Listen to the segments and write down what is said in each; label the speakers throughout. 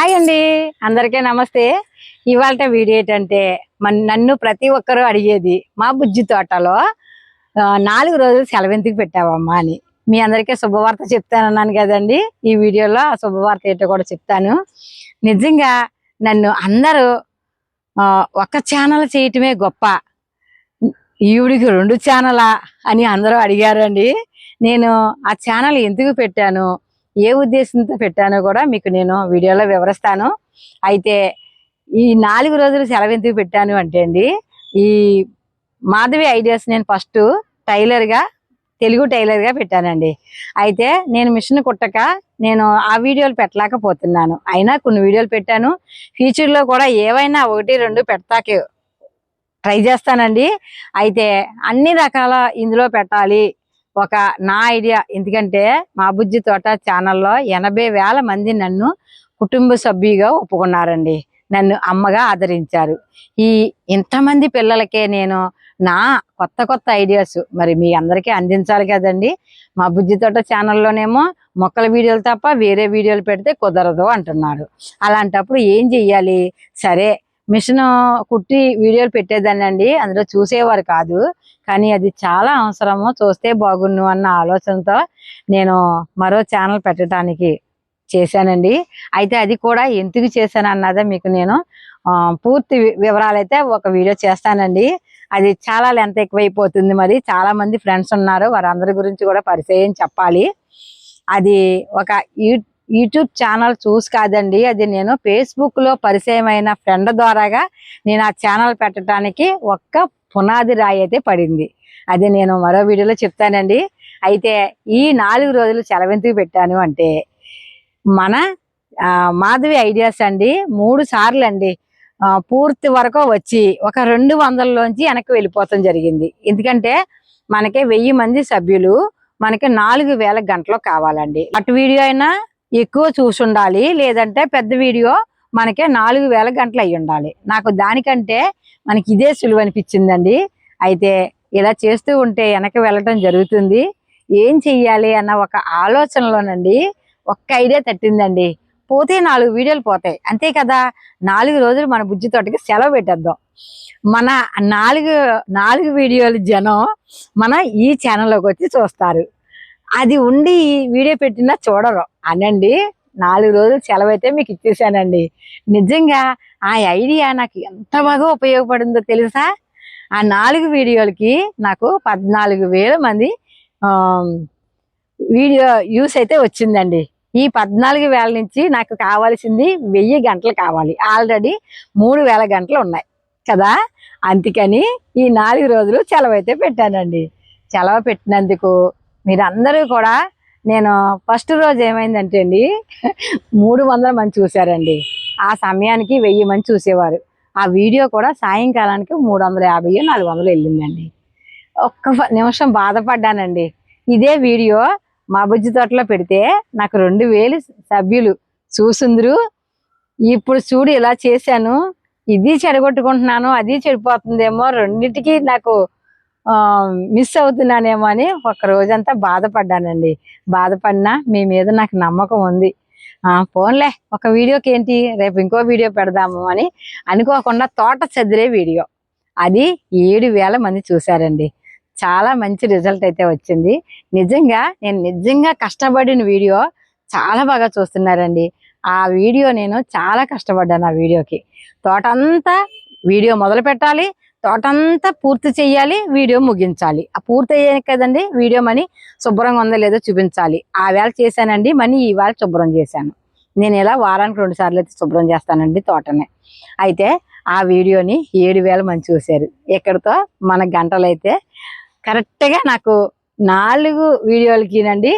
Speaker 1: Hi అండి. అందరికీ నమస్తే. ఇవాళ వీడియో ఏంటంటే మన నన్ను ప్రతి ఒక్కరూ అడిగేది మా బుజ్జి తోటలో నాలుగు రోజులు సెలవెంతికి పెట్టావమ్మా అని. మీ అందరికీ శుభవార్త చెప్తానన్నాను కదండి. ఈ వీడియోలో ఆ శుభవార్త ఏంటో కూడా చెప్తాను. నిజంగా నన్ను అందరూ ఒక ఛానల్ చేయటమే గొప్ప. ఈవిడికి రెండు ఛానలా అని అందరూ అడిగారండి. నేను ఆ ఛానల్ ఎందుకు పెట్టాను? ఏ ఉద్దేశంతో పెట్టానో కూడా మీకు నేను వీడియోలో వివరిస్తాను. అయితే ఈ నాలుగు రోజులు సెలవు ఎందుకు పెట్టాను అంటే అండి ఈ మాధవి ఐడియాస్ నేను ఫస్ట్ టైలర్గా తెలుగు టైలర్గా పెట్టానండి. అయితే నేను మిషన్ కుట్టక నేను ఆ వీడియోలు పెట్టలేకపోతున్నాను. అయినా కొన్ని వీడియోలు పెట్టాను. ఫ్యూచర్లో కూడా ఏవైనా ఒకటి రెండు పెడతాకే ట్రై చేస్తానండి. అయితే అన్ని రకాల ఇందులో పెట్టాలి. ఒక నా ఐడియా. ఎందుకంటే మా బుజ్జి తోట ఛానల్లో ఎనభై వేల మంది నన్ను కుటుంబ సభ్యుగా ఒప్పుకున్నారండి. నన్ను అమ్మగా ఆదరించారు. ఈ ఇంతమంది పిల్లలకే నేను నా కొత్త కొత్త ఐడియాస్ మరి మీ అందరికీ అందించాలి కదండి. మా బుజ్జి తోట ఛానల్లోనేమో మొక్కల వీడియోలు తప్ప వేరే వీడియోలు పెడితే కుదరదు అంటున్నారు. అలాంటప్పుడు ఏం చెయ్యాలి? సరే మిషన్ కుట్టి వీడియోలు పెట్టేదానండి అందులో చూసేవారు కాదు. కానీ అది చాలా అవసరము చూస్తే బాగుండు అన్న ఆలోచనతో నేను మరో ఛానల్ పెట్టడానికి చేశానండి. అయితే అది కూడా ఎందుకు చేశాను అన్నదే మీకు నేను పూర్తి వి- వివరాలైతే ఒక వీడియో చేస్తానండి. అది చాలా లెంత్ ఎక్కువైపోతుంది మరి. చాలా మంది ఫ్రెండ్స్ ఉన్నారు. వారందరి గురించి కూడా పరిచయం చెప్పాలి. అది ఒక యూ- యూట్యూబ్ ఛానల్ చూసి కాదండి. అది నేను ఫేస్బుక్లో పరిచయమైన ఫ్రెండ్ ద్వారాగా నేను ఆ ఛానల్ పెట్టడానికి ఒక్క పునాది రాయి అయితే పడింది. అది నేను మరో వీడియోలో చెప్తానండి. అయితే ఈ నాలుగు రోజులు సెలవెందుకు పెట్టాను అంటే మన మాధవి ఐడియాస్ అండి మూడు సార్లు అండి పూర్తి వరకు వచ్చి ఒక రెండు వందలలోంచి వెనక్కి వెళ్ళిపోతాం జరిగింది. ఎందుకంటే మనకి వెయ్యి మంది సభ్యులు మనకి నాలుగు వేల గంటలు కావాలండి. అటు వీడియో అయినా ఎక్కువ చూసి ఉండాలి లేదంటే పెద్ద వీడియో మనకి నాలుగు వేల గంటలు అయి ఉండాలి. నాకు దానికంటే మనకి ఇదే సులువు అనిపించిందండి. అయితే ఇలా చేస్తూ ఉంటే వెనక వెళ్ళటం జరుగుతుంది. ఏం చెయ్యాలి అన్న ఒక ఆలోచనలోనండి ఒక్క ఐడియా తట్టిందండి. పోతే నాలుగు వీడియోలు పోతాయి. అంతే కదా? నాలుగు రోజులు మన బుజ్జి తోటకి సెలవు పెట్టేద్దాం. మన నాలుగు నాలుగు వీడియోలు జనం మన ఈ ఛానల్లోకి వచ్చి చూస్తారు. అది ఉండి ఈ వీడియో పెట్టినా చూడరు. అనండి నాలుగు రోజులు సెలవైతే మీకు ఇచ్చేసానండి. నిజంగా ఆ ఐడియా నాకు ఎంత బాగా ఉపయోగపడిందో తెలుసా? ఆ నాలుగు వీడియోలకి నాకు పద్నాలుగు వేల మంది వీడియో యూస్ అయితే వచ్చిందండి. ఈ పద్నాలుగు వేల నుంచి నాకు కావాల్సింది వెయ్యి గంటలు కావాలి. ఆల్రెడీ మూడు వేల గంటలు ఉన్నాయి కదా? అందుకని ఈ నాలుగు రోజులు సెలవు అయితే పెట్టానండి. సెలవు పెట్టినందుకు మీరందరూ కూడా నేను ఫస్ట్ రోజు ఏమైందంటే అండి మూడు వందల మంది చూశారండి. ఆ సమయానికి వెయ్యి మంది చూసేవారు. ఆ వీడియో కూడా సాయంకాలానికి మూడు వందల యాభై నాలుగు వందలు వెళ్ళిందండి. ఒక్క నిమిషం బాధపడ్డానండి. ఇదే వీడియో మా బుజ్జి తోటలో పెడితే నాకు రెండు వేలు సభ్యులు చూసిందరు. ఇప్పుడు చూడు ఇలా చేశాను. ఇది చెడగొట్టుకుంటున్నాను అది చెడిపోతుందేమో రెండింటికి నాకు మిస్ అవుతున్నానేమో అని ఒక రోజంతా బాధపడ్డానండి. బాధపడినా మీ మీద నాకు నమ్మకం ఉంది. ఫోన్లే పోన్లే ఒక వీడియోకి ఏంటి రేపు ఇంకో వీడియో పెడదాము అని అనుకోకుండా తోట చదిరే వీడియో. అది ఏడు వేల మంది చూశారండి. చాలా మంచి రిజల్ట్ అయితే వచ్చింది. నిజంగా నేను నిజంగా కష్టపడిన వీడియో చాలా బాగా చూస్తున్నారండి. ఆ వీడియో నేను చాలా కష్టపడ్డాను ఆ వీడియోకి. తోట అంతా వీడియో మొదలు పెట్టాలి తోటంతా పూర్తి చేయాలి వీడియో ముగించాలి. ఆ పూర్తి అయ్యాక కదండి వీడియో మనీ శుభ్రంగా ఉందో లేదో చూపించాలి. ఆ వేళ చేశానండి మనీ ఈవేళ శుభ్రం చేశాను. నేను ఇలా వారానికి రెండు సార్లు అయితే శుభ్రం చేస్తానండి తోటనే. అయితే ఆ వీడియోని ఏడు వేల మంది చూశారు. ఇక్కడితో మన గంటలు అయితే కరెక్ట్గా నాకు నాలుగు వీడియోలకినండి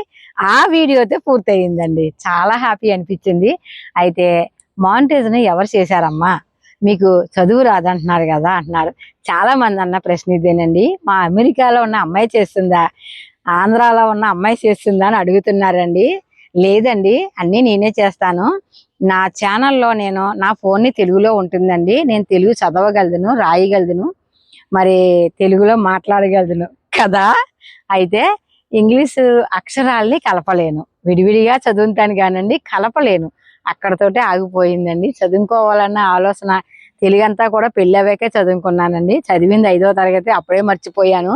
Speaker 1: ఆ వీడియో అయితే పూర్తయిందండి. చాలా హ్యాపీ అనిపించింది. అయితే మానిటైజ్ని ఎవరు చేశారమ్మా? మీకు చదువు రాదంటున్నారు కదా అంటున్నారు. చాలా మంది అన్న ప్రశ్న ఇదేనండి. మా అమెరికాలో ఉన్న అమ్మాయి చేస్తుందా? ఆంధ్రాలో ఉన్న అమ్మాయి చేస్తుందా అని అడుగుతున్నారండి. లేదండి అన్నీ నేనే చేస్తాను. నా ఛానల్లో నేను నా ఫోన్ని తెలుగులో ఉంటుందండి. నేను తెలుగు చదవగలను రాయగలను. మరి తెలుగులో మాట్లాడగలను కదా? అయితే ఇంగ్లీష్ అక్షరాల్ని కలపలేను. విడివిడిగా చదువుతాను కానండి కలపలేను. అక్కడతోటే ఆగిపోయిందండి. చదువుకోవాలన్న ఆలోచన తెలుగంతా కూడా పెళ్ళి అవ్వాకే చదువుకున్నానండి. చదివింది ఐదో తరగతి అప్పుడే మర్చిపోయాను.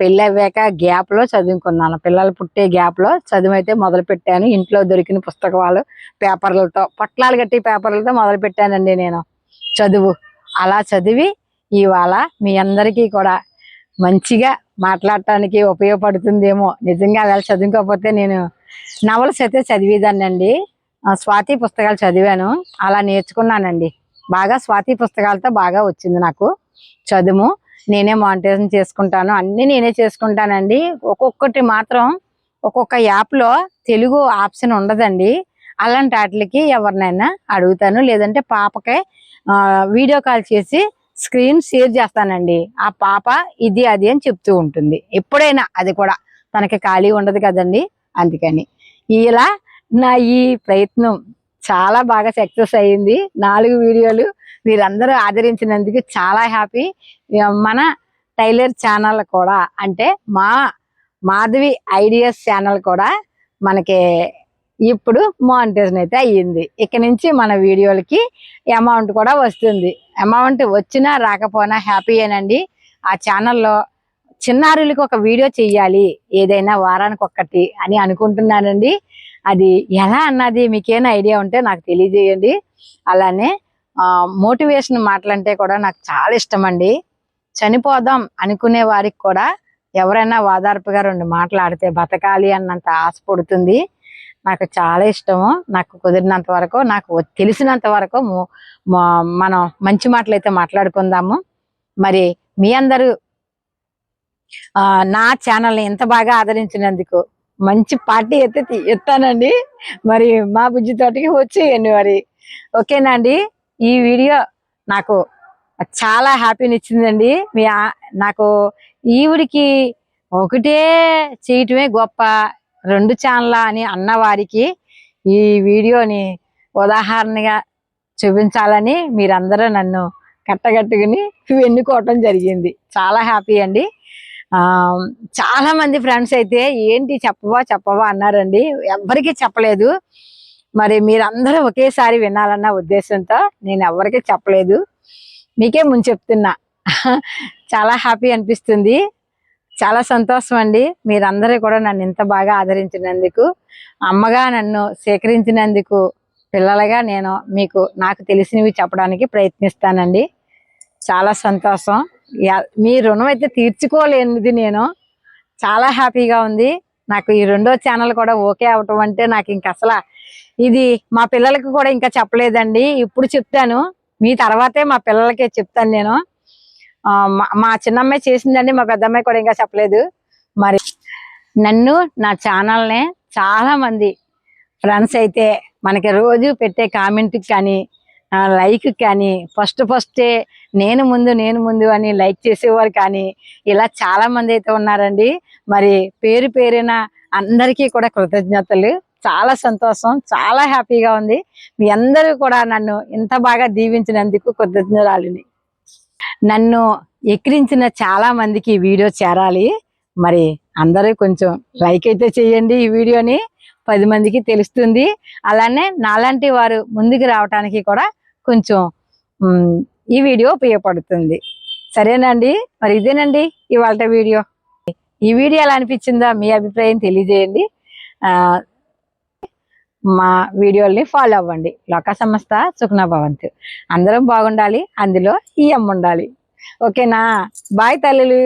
Speaker 1: పెళ్ళి అవ్వాక గ్యాప్లో చదువుకున్నాను. పిల్లలు పుట్టే గ్యాప్లో చదువైతే చదువు అయితే మొదలు పెట్టాను. ఇంట్లో దొరికిన పుస్తకాలు పేపర్లతో పొట్లాలు కట్టి పేపర్లతో మొదలు పెట్టానండి నేను. చదువు. అలా చదివి ఇవాళ మీ అందరికీ కూడా మంచిగా మాట్లాడటానికి ఉపయోగపడుతుందేమో. నిజంగా అలా చదువుకోకపోతే నేను నవల్స్ అయితే చదివేదాన్నండి. స్వాతి పుస్తకాలు చదివాను. అలా నేర్చుకున్నానండి. బాగా స్వాతి పుస్తకాలతో బాగా వచ్చింది నాకు చదువు నేనే మానిటైజేషన్ చేసుకుంటాను. అన్నీ నేనే చేసుకుంటానండి. ఒక్కొక్కటి మాత్రం ఒక్కొక్క యాప్లో తెలుగు ఆప్షన్ ఉండదండి. అలాంటి వాటికి ఎవరినైనా అడుగుతాను. లేదంటే పాపకే వీడియో కాల్ చేసి స్క్రీన్ షేర్ చేస్తానండి. ఆ పాప ఇది అది అని చెప్తూ ఉంటుంది. ఎప్పుడైనా అది కూడా. తనకి ఖాళీ ఉండదు కదండి. అందుకని. ఇలా నా ఈ ప్రయత్నం చాలా బాగా సక్సెస్ అయ్యింది. నాలుగు వీడియోలు మీరందరూ ఆదరించినందుకు చాలా హ్యాపీ. మన టైలర్ ఛానల్ కూడా అంటే మా మాధవి ఐడియాస్ ఛానల్ కూడా మనకి ఇప్పుడు మానిటైజేషన్ అయితే అయ్యింది. ఇక నుంచి మన వీడియోలకి అమౌంట్ కూడా వస్తుంది. అమౌంట్ వచ్చినా రాకపోయినా హ్యాపీయేనండి ఆ ఛానల్లో చిన్నారులకు ఒక వీడియో చెయ్యాలి. ఏదైనా వారానికి ఒక్కటి అని అనుకుంటున్నానండి. అది ఎలా అన్నది మీకేమైనా ఐడియా ఉంటే నాకు తెలియజేయండి. అలానే మోటివేషన్ మాటలంటే కూడా నాకు చాలా ఇష్టం అండి చనిపోదాం అనుకునే వారికి కూడా ఎవరైనా వాదార్పుగా రెండు మాట్లాడితే బతకాలి అన్నంత ఆశ పుడుతుంది. నాకు చాలా ఇష్టము. నాకు కుదిరినంత వరకు నాకు తెలిసినంత వరకు మనం మంచి మాటలు అయితే మాట్లాడుకుందాము. మరి మీ అందరూ నా ఛానల్ని ఎంత బాగా ఆదరించినందుకు మంచి పార్టీ అయితే ఎత్తానండి. ఇస్తానండి మరి మా బుజ్జి తోటికి వచ్చేయండి మరి. ఓకేనా అండి? ఈ వీడియో నాకు చాలా హ్యాపీని ఇచ్చిందండి మీ నాకు ఈవిడికి ఒకటే చేయటమే గొప్ప రెండు ఛానల్ అని అన్న వారికి ఈ వీడియోని ఉదాహరణగా చూపించాలని మీరందరూ నన్ను కట్టగట్టుకుని ఎన్నుకోవటం జరిగింది. చాలా హ్యాపీ అండి. చాలా మంది ఫ్రెండ్స్ అయితే ఏంటి చెప్పవా చెప్పవా అన్నారండి. ఎవ్వరికీ చెప్పలేదు. మరి మీరందరూ ఒకేసారి వినాలన్న ఉద్దేశంతో నేను ఎవరికి చెప్పలేదు. మీకే ముందు చెప్తున్నా. చాలా హ్యాపీ అనిపిస్తుంది. చాలా సంతోషం అండి. మీరందరూ కూడా నన్ను ఇంత బాగా ఆదరించినందుకు అమ్మగా నన్ను సేకరించినందుకు పిల్లలుగా నేను మీకు నాకు తెలిసినవి చెప్పడానికి ప్రయత్నిస్తానండి. చాలా సంతోషం. మీ రుణం అయితే తీర్చుకోలేనిది నేను. చాలా హ్యాపీగా ఉంది. నాకు ఈ రెండో ఛానల్ కూడా ఓకే అవటం అంటే నాకు ఇంక అసలు ఇది మా పిల్లలకి కూడా ఇంకా చెప్పలేదండి. ఇప్పుడు చెప్తాను. మీ తర్వాతే మా పిల్లలకే చెప్తాను నేను. మా- చిన్నమ్మాయి చేసిందండి మా పెద్దమ్మాయి కూడా ఇంకా చెప్పలేదు. మరి నన్ను నా ఛానల్నే చాలామంది ఫ్రెండ్స్ అయితే మనకి రోజు పెట్టే కామెంట్కి కానీ లైక్ కానీ ఫస్ట్ ఫస్టే నేను ముందు నేను ముందు అని లైక్ చేసేవారు కానీ ఇలా చాలా మంది అయితే ఉన్నారండి. మరి పేరు పేరిన అందరికీ కూడా కృతజ్ఞతలు. చాలా సంతోషం చాలా హ్యాపీగా ఉంది. మీ అందరూ కూడా నన్ను ఇంత బాగా దీవించినందుకు కృతజ్ఞరాలిని. నన్ను ఎక్కిరించిన చాలా మందికి ఈ వీడియో చేరాలి. మరి అందరూ కొంచెం లైక్ అయితే చేయండి ఈ వీడియోని. పది మందికి తెలుస్తుంది. అలానే నాలాంటి వారు ముందుకు రావటానికి కూడా కొంచెం ఈ వీడియో ఉపయోగపడుతుంది. సరేనండి? మరి ఇదేనండి ఇవాళ వీడియో. ఈ వీడియో ఎలా అనిపించిందో మీ అభిప్రాయం తెలియజేయండి. మా వీడియోల్ని ఫాలో అవ్వండి. లోక సంస్థ సుఖనా భవంతు. అందరం బాగుండాలి. అందులో ఈ అమ్మ ఉండాలి. ఓకేనా? బాయ్ తల్లులు.